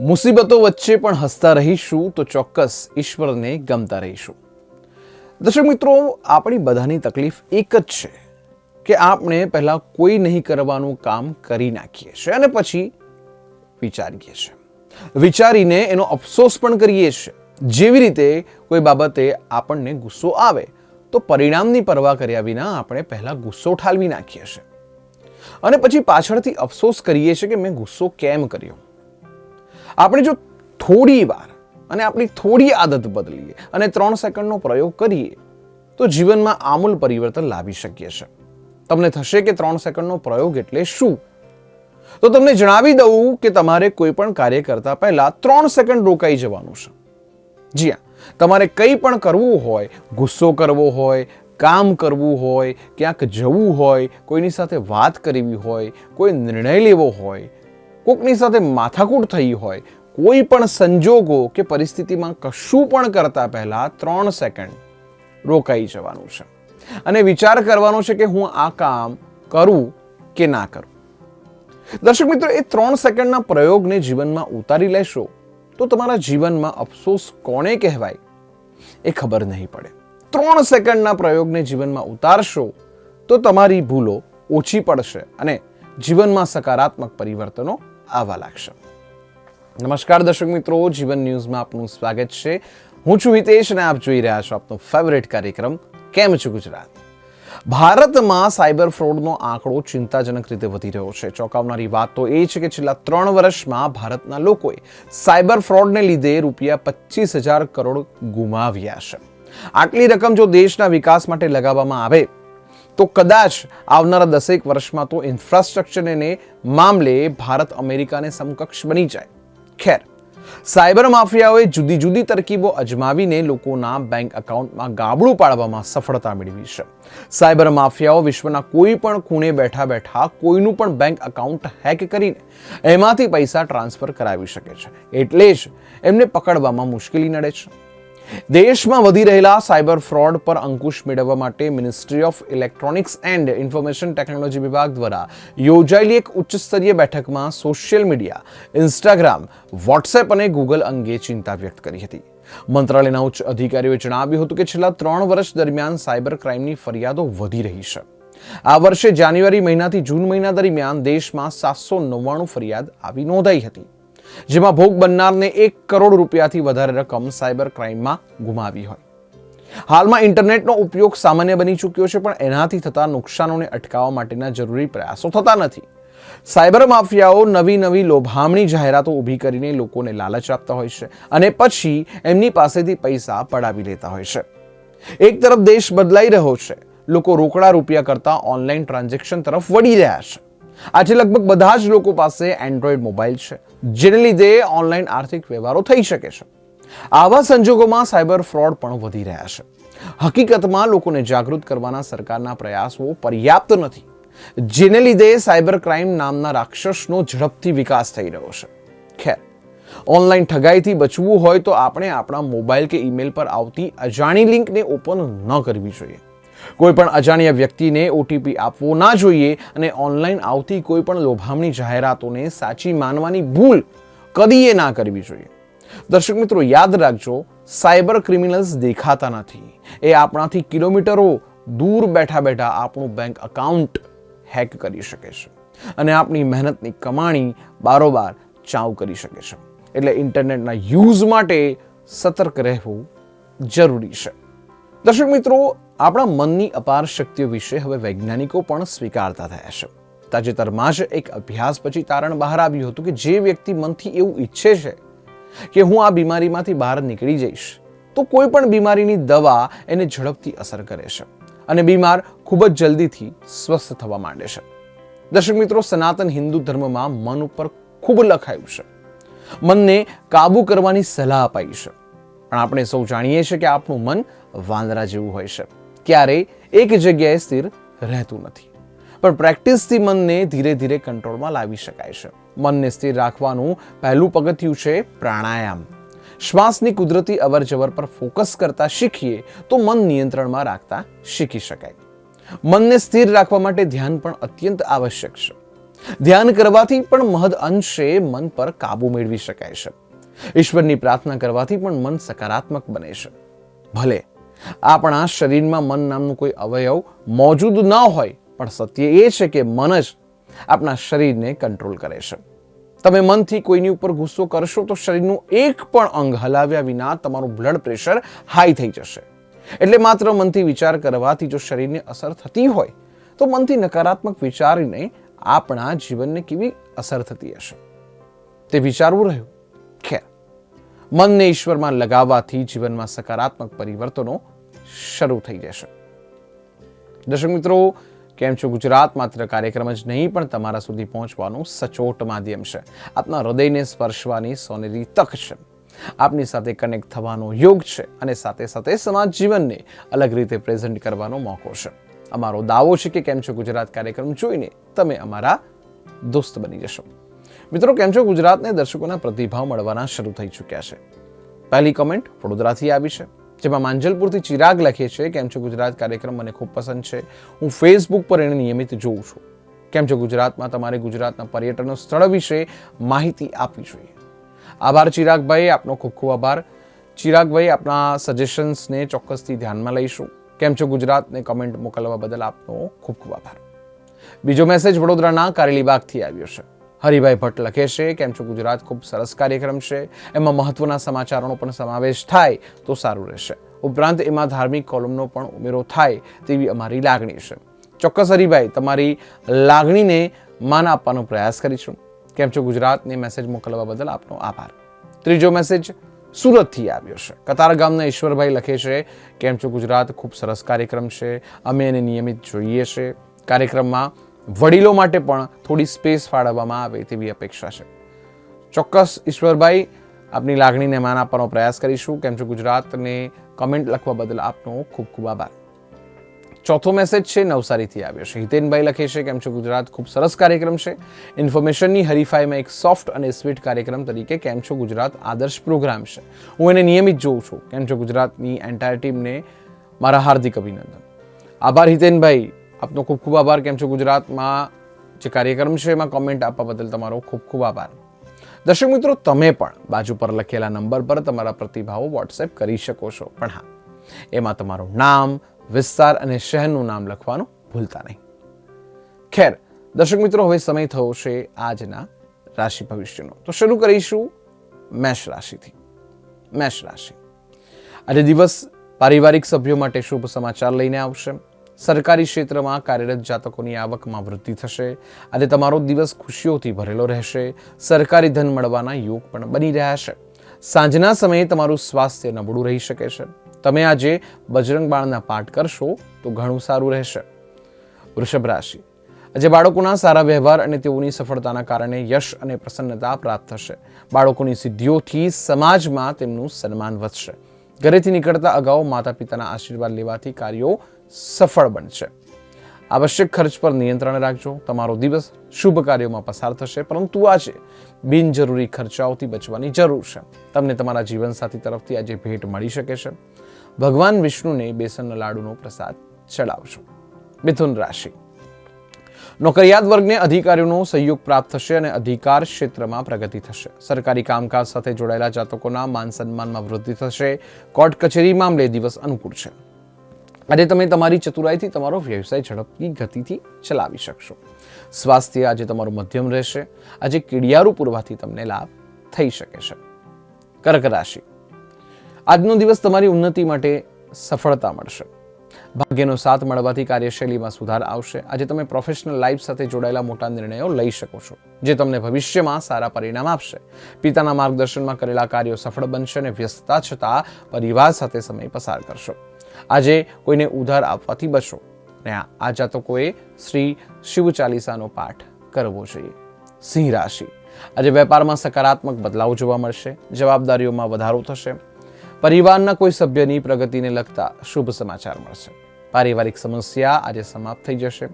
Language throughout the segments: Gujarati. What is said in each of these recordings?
મુસીબતો વચ્ચે પણ હસતા રહીશું તો ચોક્કસ ઈશ્વરને ગમતા રહીશું. દર્શક મિત્રો, આપણી બધાની તકલીફ એક જ છે કે આપણે પહેલાં કોઈ નહીં કરવાનું કામ કરી નાખીએ છીએ અને પછી વિચારીએ છીએ. વિચારીને એનો અફસોસ પણ કરીએ છીએ. જેવી રીતે કોઈ બાબતે આપણને ગુસ્સો આવે, તો પરિણામની પરવા કર્યા વિના આપણે પહેલાં ગુસ્સો ઠાલવી નાખીએ છીએ. અને પછી પાછળથી અફસોસ કરીએ છીએ કે મેં ગુસ્સો કેમ કર્યો? આપણે જો થોડી વાર અને આપણી થોડી આદત બદલીએ અને ત્રણ સેકન્ડનો પ્રયોગ કરીએ, તો જીવનમાં આમૂલ પરિવર્તન લાવી શકીએ છે તમને થશે કે ત્રણ સેકન્ડનો પ્રયોગ એટલે શું? તો તમને જણાવી દઉં કે તમારે કોઈ પણ કાર્ય કરતા પહેલા ત્રણ સેકન્ડ રોકાઈ જવાનું છે. જી હા, તમારે કંઈ પણ કરવું હોય, ગુસ્સો કરવો હોય, કામ કરવું હોય, ક્યાંક જવું હોય, કોઈની સાથે વાત કરવી હોય, કોઈ નિર્ણય લેવો હોય કોકની સાથે માથાકૂટ થઈ હોય, કોઈ પણ સંજોગો કે પરિસ્થિતિમાં કશું પણ કરતા પહેલા ત્રણ સેકન્ડ રોકાઈ જવાનું છે. અને વિચાર કરવાનો છે કે હું આ કામ કરું કે ના કરું. દર્શક મિત્રો, એ ત્રણ સેકન્ડના પ્રયોગને જીવનમાં ઉતારી લેશો તો તમારા જીવનમાં અફસોસ કોને કહેવાય એ ખબર નહીં પડે. ત્રણ સેકન્ડના પ્રયોગને જીવનમાં ઉતારશો તો તમારી ભૂલો ઓછી પડશે અને જીવનમાં સકારાત્મક પરિવર્તનો આવવા લાગશે નમસ્કાર દર્શક મિત્રો, જીવન ન્યૂઝમાં આપનું સ્વાગત છે. હું છું હિતેશ અને આપ જોઈ રહ્યા છો આપનો ફેવરેટ કાર્યક્રમ, કેમ છું ગુજરાત? ભારતમાં સાયબર ફ્રોડનો આંકડો ચિંતાજનક રીતે વધી રહ્યો છે. ચોંકાવનારી વાત તો એ છે કે છેલ્લા ત્રણ વર્ષમાં ભારતના લોકોએ સાયબર ફ્રોડને લીધે રૂપિયા પચીસ હજાર કરોડ ગુમાવ્યા છે. આટલી રકમ જો દેશના વિકાસ માટે લગાવવામાં આવે તો કદાચ આવનારા દસેક વર્ષમાં તો ઇન્ફ્રાસ્ટ્રક્ચરને મામલે ભારત અમેરિકાને સમકક્ષ બની જાય. ખેર, સાયબર માફિયાઓએ જુદી જુદી તરકીબો અજમાવીને લોકોના બેંક એકાઉન્ટમાં ગાબડું પાડવામાં સફળતા મેળવી છે. સાયબર માફિયાઓ વિશ્વના કોઈ પણ ખૂણે બેઠા બેઠા કોઈનું પણ બેંક એકાઉન્ટ હેક કરીને એમાંથી પૈસા ટ્રાન્સફર કરાવી શકે છે. એટલે જ એમને પકડવામાં મુશ્કેલી નડે છે. દેશમાં વધી રહેલા સાયબર ફ્રોડ પર અંકુશ મેળવવા માટે ministry of electronics and information technology વિભાગ દ્વારા યોજાયેલી એક ઉચ્ચ સ્તરીય બેઠકમાં સોશિયલ મીડિયા ઇન્સ્ટાગ્રામ વોટ્સએપ અને ગૂગલ અંગે ચિંતા વ્યક્ત કરી હતી. મંત્રાલયના ઉચ્ચ અધિકારીઓએ જણાવ્યું હતું કે છેલ્લા ત્રણ વર્ષ દરમિયાન સાયબર ક્રાઇમની ફરિયાદો વધી રહી છે. આ વર્ષે જાન્યુઆરી મહિનાથી જૂન મહિના દરમિયાન દેશમાં સાતસો નવ્વાણું ફરિયાદ આવી નોંધાઈ હતી. જેમાં ભોગ બનનારને એક કરોડ રૂપિયાથી વધારે રકમ સાયબર ક્રાઇમમાં ગુમાવી હોય. હાલમાં ઇન્ટરનેટનો ઉપયોગ સામાન્ય બની ચૂક્યો છે, પણ એનાથી થતા નુકસાનોને અટકાવવા માટેના જરૂરી પ્રયાસો થતા નથી. સાયબર માફિયાઓ નવી નવી લોભામણી જાહેરાતો ઊભી કરીને લોકોને લાલચ આપતા હોય છે અને પછી એમની પાસેથી પૈસા પડાવી લેતા હોય છે. એક તરફ દેશ બદલાઈ રહ્યો છે. લોકો રોકડા રૂપિયા કરતા ઓનલાઈન ટ્રાન્ઝેક્શન તરફ વળી રહ્યા છે. આજે લગભગ બધા જ લોકો પાસે એન્ડ્રોઈડ મોબાઈલ છે, જેને લીધે ઓનલાઈન આર્થિક વ્યવહારો થઈ શકે છે. આવા સંજોગોમાં સાયબર ફ્રોડ પણ વધી રહ્યા છે. હકીકતમાં લોકોને જાગૃત કરવાના સરકારના પ્રયાસો પર્યાપ્ત નથી, જેને લીધે સાયબર ક્રાઇમ નામના રાક્ષસનો ઝડપથી વિકાસ થઈ રહ્યો છે. ખેર ઓનલાઈન ઠગાઈથી બચવું હોય તો આપણે આપણા મોબાઈલ કે ઈમેલ પર આવતી અજાણી લિંકને ઓપન ન કરવી જોઈએ. કોઈ પણ અજાણ્યા વ્યક્તિને ઓટીપી આપવો ના જોઈએ અને ઓનલાઈન આવતી કોઈ પણ લોભામણી જાહેરાતોને સાચી માનવાની ભૂલ કદીએ ના કરવી જોઈએ. દર્શક મિત્રો, યાદ રાખજો, સાયબર ક્રિમિનલ્સ દેખાતા નથી. એ આપણાથી કિલોમીટરો દૂર બેઠા બેઠા આપણું બેંક અકાઉન્ટ હેક કરી શકે છે અને આપણી મહેનતની કમાણી બારોબાર ચાવ કરી શકે છે. એટલે ઇન્ટરનેટના યુઝ માટે સતર્ક રહેવું જરૂરી છે. દર્શક મિત્રો આપણા મનની અપાર શક્તિઓ વિશે હવે વૈજ્ઞાનિકો પણ સ્વીકારતા થયા છે. તાજેતરમાં જ એક અભ્યાસ પછી તારણ બહાર આવ્યું હતું કે જે વ્યક્તિ મનથી એવું ઈચ્છે છે કે હું આ બીમારીમાંથી બહાર નીકળી જઈશ, તો કોઈ પણ બીમારીની દવા એને ઝડપથી અસર કરે છે અને બીમાર ખૂબ જ જલ્દીથી સ્વસ્થ થવા માંડે છે. દર્શક મિત્રો, સનાતન હિન્દુ ધર્મમાં મન ઉપર ખૂબ લખાયું છે. મનને કાબુ કરવાની સલાહ અપાઈ છે. પણ આપણે સૌ જાણીએ છીએ કે આપણું મન વાંદરા જેવું હોય છે. ક્યારેય એક જગ્યાએ સ્થિર રહેતું નથી. પણ પ્રેક્ટિસથી મનને ધીરે ધીરે કંટ્રોલમાં લાવી શકાય છે. મનને સ્થિર રાખવાનું પહેલું પગથિયું છે પ્રાણાયામ. શ્વાસની કુદરતી અવરજવર પર ફોકસ કરતા શીખીએ તો મન નિયંત્રણમાં રાખતા શીખી શકાય. મનને સ્થિર રાખવા માટે ધ્યાન પણ અત્યંત આવશ્યક છે. ધ્યાન કરવાથી પણ મહદ અંશે મન પર કાબુ મેળવી શકાય છે. ઈશ્વરની પ્રાર્થના કરવાથી પણ મન સકારાત્મક બને છે. ભલે આપણા શરીરમાં મન નામનું કોઈ અવયવ મોજૂદ ન હોય, પણ સત્ય એ છે કે મન જ આપણા શરીરને કંટ્રોલ કરે છે. તમે મનથી કોઈની ઉપર ગુસ્સો કરશો તો શરીરનું એક પણ અંગ હલાવ્યા વિના તમારું બ્લડ પ્રેશર હાઈ થઈ જશે. એટલે માત્ર મનથી વિચાર કરવાથી જો શરીરને અસર થતી હોય, તો મનથી નકારાત્મક વિચારીને આપણા જીવનને કેવી અસર થતી હશે? તે વિચારવું રહ્યું? ખેર. મનને ઈશ્વરમાં લગાવવાથી જીવનમાં સકારાત્મક પરિવર્તનો શરૂ થઈ જશે. દર્શક મિત્રો, કેમ છો? ગુજરાત માત્ર કાર્યક્રમ જ નહીં, પણ તમારા સુધી પહોંચવાનું સચોટ માધ્યમ છે. આપના હૃદયને સ્પર્શવાની સોનેરી તક છે. આપની સાથે કનેક્ટ થવાનો યોગ છે અને સાથે સાથે સમાજ જીવનને અલગ રીતે પ્રેઝન્ટ કરવાનો મોકો છે. અમારો દાવો છે કે કેમ છો? ગુજરાત કાર્યક્રમ જોઈને તમે અમારા દોસ્ત બની જશો. મિત્રો, કેમ છો? ગુજરાતને દર્શકોના પ્રતિભાવ મળવાના શરૂ થઈ ચૂક્યા છે. પહેલી કમેન્ટ વડોદરાથી આવી છે, જેમાં માંજલપુરથી ચિરાગ લખે છે, કેમ છો ગુજરાત? કાર્યક્રમ મને ખૂબ પસંદ છે. હું ફેસબુક પર એને નિયમિત જોઉં છું. કેમ છો ગુજરાતમાં? તમારે ગુજરાતના પર્યટન સ્થળ વિશે માહિતી આપવી જોઈએ. આભાર ચિરાગભાઈ આપનો ખૂબ ખૂબ આભાર. ચિરાગભાઈ, આપના સજેશન્સને ચોક્કસથી ધ્યાનમાં લઈશું. કેમ છો ગુજરાતને? કમેન્ટ મોકલવા બદલ આપનો ખૂબ ખૂબ આભાર. બીજો મેસેજ વડોદરાના કારેલીબાગથી આવ્યો છે. હરિભાઈ ભટ્ટ લખે છે, કેમ છો? ગુજરાત ખૂબ સરસ કાર્યક્રમ છે. એમાં મહત્વના સમાચારોનો પણ સમાવેશ થાય તો સારું રહેશે. ઉપરાંત એમાં ધાર્મિક કોલમનો પણ ઉમેરો થાય તેવી અમારી લાગણી છે. ચોક્કસ હરિભાઈ, તમારી લાગણીને માન આપવાનો પ્રયાસ કરીશું. કેમ છો? ગુજરાતને મેસેજ મોકલવા બદલ આપનો આભાર. ત્રીજો મેસેજ સુરતથી આવ્યો છે. કતાર ગામના ઈશ્વરભાઈ લખે છે, કેમ છો? ગુજરાત ખૂબ સરસ કાર્યક્રમ છે. અમે એને નિયમિત જોઈએ છે. કાર્યક્રમમાં વડીલો માટે પણ થોડી સ્પેસ ફાળવવામાં આવે તેવી અપેક્ષા છે. ચોક્કસ ઈશ્વરભાઈ, આપની લાગણીને માન આપવાનો પ્રયાસ કરીશું. કેમ છો ગુજરાતને? કમેન્ટ લખવા બદલ આપનો ખૂબ ખૂબ આભાર. ચોથો મેસેજ છે, નવસારીથી આવ્યો છે. હિતેનભાઈ લખે છે, કેમ છો ગુજરાત? ખૂબ સરસ કાર્યક્રમ છે. ઇન્ફોર્મેશનની હરીફાઈમાં એક સોફ્ટ અને સ્વીટ કાર્યક્રમ તરીકે કેમ છો ગુજરાત? આદર્શ પ્રોગ્રામ છે. હું એને નિયમિત જોઉં છું. કેમ છો ગુજરાતની એન્ટાયર ટીમને મારા હાર્દિક અભિનંદન. આભાર હિતેનભાઈ. આપનો ખૂબ ખૂબ આભાર. કેમ છો ગુજરાતમાં? જે કાર્યક્રમ છે એમાં કોમેન્ટ આપવા બદલ તમારો ખૂબ ખૂબ આભાર. દર્શક મિત્રો, તમે પણ બાજુ પર લખેલા નંબર પર તમારા પ્રતિભાવો વોટ્સએપ કરી શકો છો. પણ હા, એમાં તમારું નામ, વિસ્તાર અને શહેરનું નામ લખવાનું ભૂલતા નહીં. ખેર, દર્શક મિત્રો, હવે સમય થયો છે આજના રાશિ ભવિષ્યનો. તો શરૂ કરીશું મેષ રાશિથી. મેષ રાશિ. આજે દિવસ પારિવારિક સભ્યો માટે શુભ સમાચાર લઈને આવશે. સરકારી ક્ષેત્રમાં કાર્યરત જાતકોની આવકમાં વૃદ્ધિ થશે. આજે તમારો દિવસ ખુશીઓથી ભરેલો રહેશે. સરકારી ધન મળવાના યોગ પણ બની રહ્યા છે. સાંજના સમયે તમારું સ્વાસ્થ્ય નબળું રહી શકે છે. તમે આજે બજરંગ બાણના પાઠ કરશો તો ઘણું સારું રહેશે. વૃષભ રાશિ. આજે બાળકોના સારા વ્યવહાર અને તેઓની સફળતાના કારણે યશ અને પ્રસન્નતા પ્રાપ્ત થશે. બાળકોની સિદ્ધિઓથી સમાજમાં તેમનું સન્માન વધશે. ઘરેથી નીકળતા અગાઉ માતા પિતાના આશીર્વાદ લેવાથી કાર્યો સફળ બનશે. આવશ્યક ખર્ચ પર નિયંત્રણ રાખજો. તમારો દિવસ શુભ કાર્યોમાં પસાર થશે, પરંતુ આજે બિનજરૂરી ખર્ચાઓથી બચવાની જરૂર છે. તમને તમારા જીવનસાથી તરફથી આજે ભેટ મળી શકે છે. ભગવાન વિષ્ણુને બેસનના લાડુનો પ્રસાદ ચડાવજો. મિથુન રાશિ. નોકરિયાત વર્ગને અધિકારીઓનો સહયોગ પ્રાપ્ત થશે અને અધિકાર ક્ષેત્રમાં પ્રગતિ થશે. સરકારી કામકાજ સાથે જોડાયેલા જાતકોના માન સન્માનમાં વૃદ્ધિ થશે. કોર્ટ કચેરી મામલે દિવસ અનુકૂળ છે. આજે તમે તમારી ચતુરાઈથી તમારો વ્યવસાય ઝડપથી ગતિથી ચલાવી શકશો. સ્વાસ્થ્ય આજે તમારું મધ્યમ રહેશે. આજે કીડિયારું પૂરવાથી તમને લાભ થઈ શકે છે. કર્ક રાશિ. આજનો દિવસ તમારી ઉન્નતિ માટે સફળતા મળશે. ભાગ્યનો સાથ મળવાથી કાર્યશૈલીમાં સુધાર આવશે. આજે તમે પ્રોફેશનલ લાઈફ સાથે જોડાયેલા મોટા નિર્ણયો લઈ શકો છો, જે તમને ભવિષ્યમાં સારા પરિણામ આપશે. પિતાના માર્ગદર્શનમાં કરેલા કાર્યો સફળ બનશે અને વ્યસ્તતા છતાં પરિવાર સાથે સમય પસાર કરશો. આજે કોઈને ઉધાર આપવાથી બચો. અને આ- જાતકોએ શ્રી શિવ ચાલીસાનો પાઠ કરવો જોઈએ. સિંહ રાશિ. આજે વેપારમાં સકારાત્મક બદલાવ જોવા મળશે. જવાબદારીઓમાં વધારો થશે. પરિવારના કોઈ સભ્યની પ્રગતિને લગતા શુભ સમાચાર મળશે. પારિવારિક સમસ્યા આજે સમાપ્ત થઈ જશે.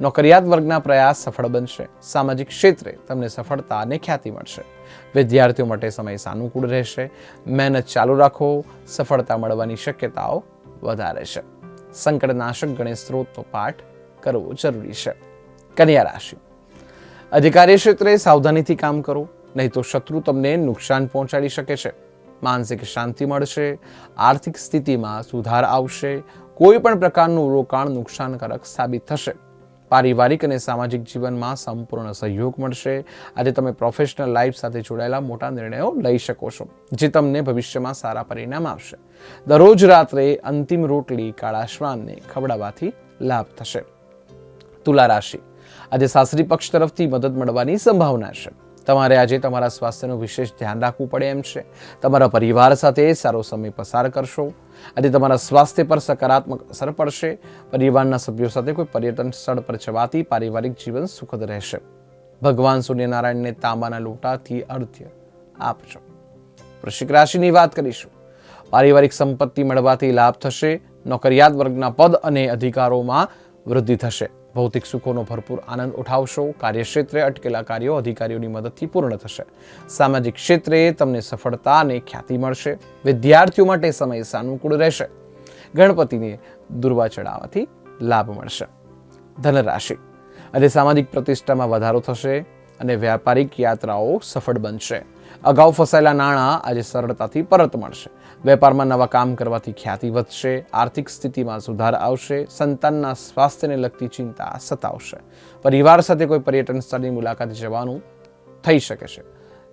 નોકરિયાત વર્ગના પ્રયાસ સફળ બનશે. સામાજિક ક્ષેત્રે તમને સફળતા અને ખ્યાતિ મળશે. વિદ્યાર્થીઓ માટે સમય સાનુકૂળ રહેશે. મહેનત ચાલુ રાખો. સફળતા મળવાની શક્યતાઓ વધારે છે. સંકટનાશક ગણેશ સ્ત્રોતનો પાઠ કરવો જરૂરી છે. કન્યા રાશિ. અધિકારી ક્ષેત્રે સાવધાનીથી કામ કરો, નહીં તો શત્રુ તમને નુકસાન પહોંચાડી શકે છે. માનસિક શાંતિ મળશે, આર્થિક સ્થિતિમાં સુધાર આવશે, કોઈ પણ પ્રકારનું રોકાણ નુકસાનકારક સાબિત થશે. પારિવારિક અને સામાજિક જીવનમાં સંપૂર્ણ સહયોગ મળશે. આજે તમે પ્રોફેશનલ લાઈફ સાથે જોડાયેલા મોટા નિર્ણયો લઈ શકો છો, જે તમને ભવિષ્યમાં સારા પરિણામ આપશે. દરરોજ રાત્રે અંતિમ રોટલી કાળા શ્વાનને ખવડાવવાથી લાભ થશે. તુલા રાશિ. આજે સાસરી પક્ષ તરફથી મદદ મળવાની સંભાવના છે. તમારે આજે તમારા સ્વાસ્થ્યનું વિશેષ ધ્યાન રાખવું પડે એમ છે. તમારા પરિવાર સાથે સારો સમય પસાર કરશો. આજે તમારા સ્વાસ્થ્ય પર સકારાત્મક અસર પડશે. પરિવારના સભ્યો સાથે કોઈ પર્યટન સ્થળ પર જવાથી પારિવારિક જીવન સુખદ રહેશે. ભગવાન સૂર્યનારાયણને તાંબાના લોટાથી અર્ધ્ય આપજો. વૃશ્ચિક રાશિની વાત કરીશું. પારિવારિક સંપત્તિ મળવાથી લાભ થશે. નોકરિયાત વર્ગના પદ અને અધિકારોમાં વૃદ્ધિ થશે. ભૌતિક સુખોનો ભરપૂર આનંદ ઉઠાવશો. કાર્યક્ષેત્રે અટકેલા કાર્યો અધિકારીઓની મદદથી પૂર્ણ થશે. સામાજિક ક્ષેત્રે તમને સફળતા અને ખ્યાતિ મળશે. વિદ્યાર્થીઓ માટે સમય સાનુકૂળ રહેશે. ગણપતિને દુર્વા ચડાવવાથી લાભ મળશે. ધનરાશિ. અને સામાજિક પ્રતિષ્ઠામાં વધારો થશે અને વ્યાપારિક યાત્રાઓ સફળ બનશે. અગાઉ ફસાયેલા નાણાં આજે સરળતાથી પરત મળશે. વેપારમાં નવા કામ કરવાથી ખ્યાતિ વધશે, આર્થિક સ્થિતિમાં સુધાર આવશે, સંતાનના સ્વાસ્થ્યને લગતી ચિંતા સતાવશે. પરિવાર સાથે કોઈ પર્યટન સ્થળની મુલાકાત જવાનું થઈ શકે છે.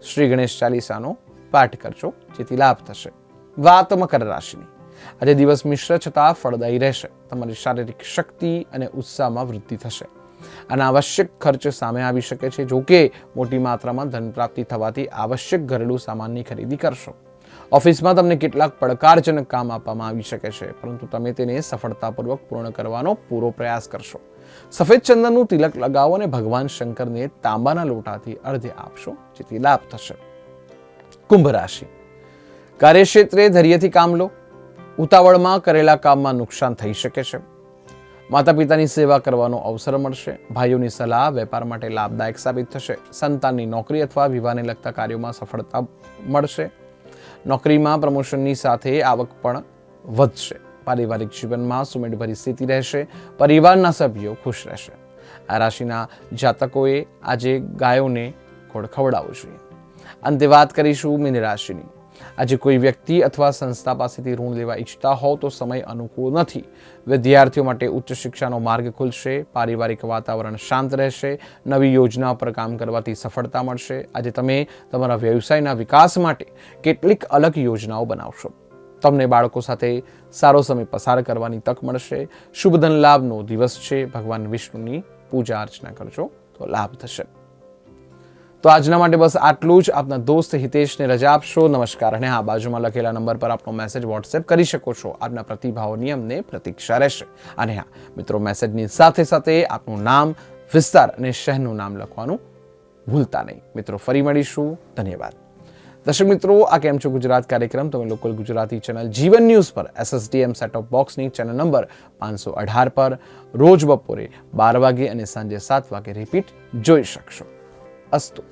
શ્રી ગણેશ ચાલીસાનો પાઠ કરજો, જેથી લાભ થશે. વાત મકર રાશિની. આજે દિવસ મિશ્ર છતાં ફળદાયી રહેશે. તમારી શારીરિક શક્તિ અને ઉત્સાહમાં વૃદ્ધિ થશે. અનાવશ્યક ખર્ચ સામે આવી શકે છે. જો કે મોટી માત્રામાં ધન પ્રાપ્તિ થવાથી આવશ્યક ઘરેલું સામાનની ખરીદી કરશો. ઓફિસમાં તમને કેટલાક પડકારજનક કામ આપવામાં આવી શકે છે, પરંતુ તમે તેને સફળતાપૂર્વક પૂર્ણ કરવાનો પૂરો પ્રયાસ કરશો. સફેદ ચંદનનું તિલક લગાવો અને ભગવાન શંકરને તાંબાના લોટાથી અર્ધે આપશો, જેથી લાભ થશે. કુંભ રાશિ. કાર્યક્ષેત્રે ધૈર્યથી કામ લો. ઉતાવળમાં કરેલા કામમાં નુકસાન થઈ શકે છે. માતા પિતાની સેવા કરવાનો અવસર મળશે. ભાઈઓની સલાહ વેપાર માટે લાભદાયક સાબિત થશે. સંતાનની નોકરી અથવા વિવાહને લગતા કાર્યોમાં સફળતા મળશે. નોકરીમાં પ્રમોશનની સાથે આવક પણ વધશે. પારિવારિક જીવનમાં સુમેળભરી સ્થિતિ રહેશે, પરિવારના સભ્યો ખુશ રહેશે. આ રાશિના જાતકોએ આજે ગાયોને ખોળ ખવડાવવું જોઈએ. અંતે વાત કરીશું મીન રાશિની આજે કોઈ વ્યક્તિ અથવા સંસ્થા પાસેથી ઋણ લેવા ઈચ્છતા હોવ તો સમય અનુકૂળ નથી. વિદ્યાર્થીઓ માટે ઉચ્ચ શિક્ષાનો માર્ગ ખુલશે, પારિવારિક વાતાવરણ શાંત રહેશે, નવી યોજના પર કામ કરવાથી સફળતા મળશે. આજે તમે તમારા વ્યવસાયના વિકાસ માટે કેટલીક અલગ યોજનાઓ બનાવશો. તમને બાળકો સાથે સારો સમય પસાર કરવાની તક મળશે. શુભ ધન લાભનો દિવસ છે. ભગવાન વિષ્ણુની પૂજા અર્ચના કરજો. તો લાભ થશે. તો આજના માટે બસ આટલું જ. આપના દોસ્ત હિતેશને રજા આપશો. નમસ્કાર અને હા, બાજુમાં લખેલા નંબર પર આપનો મેસેજ વોટ્સએપ કરી શકો છો. આપના પ્રતિભાવ નિયમને પ્રતીક્ષા રહેશે. અને હા, મિત્રો મેસેજની સાથે સાથે આપનું નામ, વિસ્તાર અને શહેરનું નામ લખવાનું ભૂલતા નહીં. મિત્રો, ફરી મળીશું. ધન્યવાદ. દર્શક મિત્રો, આ કેમ છો? ગુજરાત કાર્યક્રમ. તમે local Gujarati channel Jeevan news પર એસએસડીએમ સેટ ઓફ બોક્સની ચેનલ નંબર પાંચસો અઢાર પર રોજ બપોરે બાર વાગે અને સાંજે સાત વાગે રિપીટ જોઈ શકશો. અસ્તુ.